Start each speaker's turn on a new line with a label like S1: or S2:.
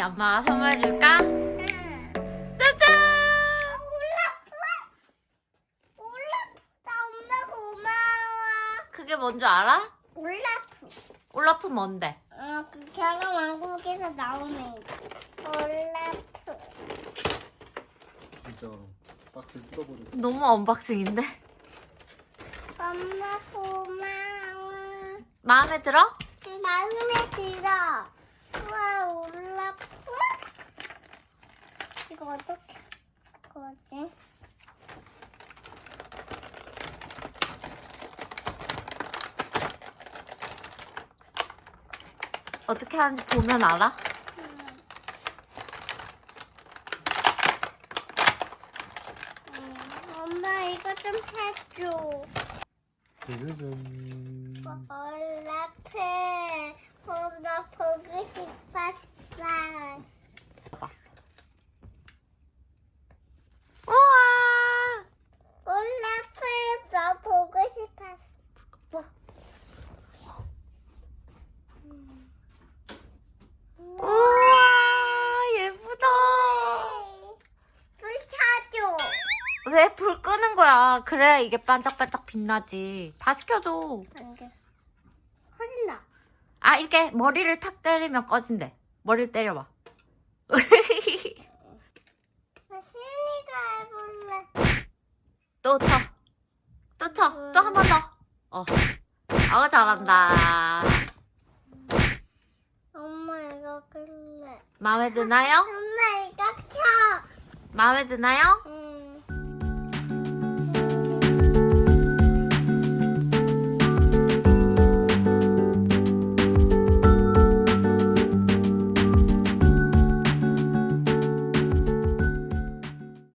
S1: 엄마가 선물 줄까?
S2: 응.
S1: 짜잔!
S2: 올라프. 올라프다 엄마 고마워.
S1: 그게 뭔지 알아?
S2: 올라프.
S1: 올라프 뭔데?
S2: 어, 그 겨울 왕국에서 나오는 거. 올라프.
S3: 진짜 박스 뜯어버렸어.
S1: 너무 언박싱인데?
S2: 엄마 고마워.
S1: 마음에 들어?
S2: 마음에 들어. 우와 올라프. 이거 어떻게 거지?
S1: 어떻게 하는지 보면 알아?
S2: 음, 엄마 이거 좀 해줘.
S3: 짜자잔.
S2: 올라프. 나 보고 싶었어.
S1: 우와!
S2: 올라프 나 보고 싶었어. 뭐?
S1: 우와! 예쁘다!
S2: 불 켜줘.
S1: 왜 불 끄는 거야? 그래, 이게 반짝반짝 빛나지. 다 시 켜줘.
S2: 안돼. 커진다.
S1: 아, 이렇게 머리를 탁 때리면 꺼진대. 머리를 때려봐.
S2: 나 시은이가 해볼래.
S1: 또 쳐. 또 쳐. 또 한 번 더. 어. 어, 잘한다.
S2: 엄마 이거 끌래.
S1: 마음에 드나요?
S2: 엄마 이거 켜.
S1: 마음에 드나요?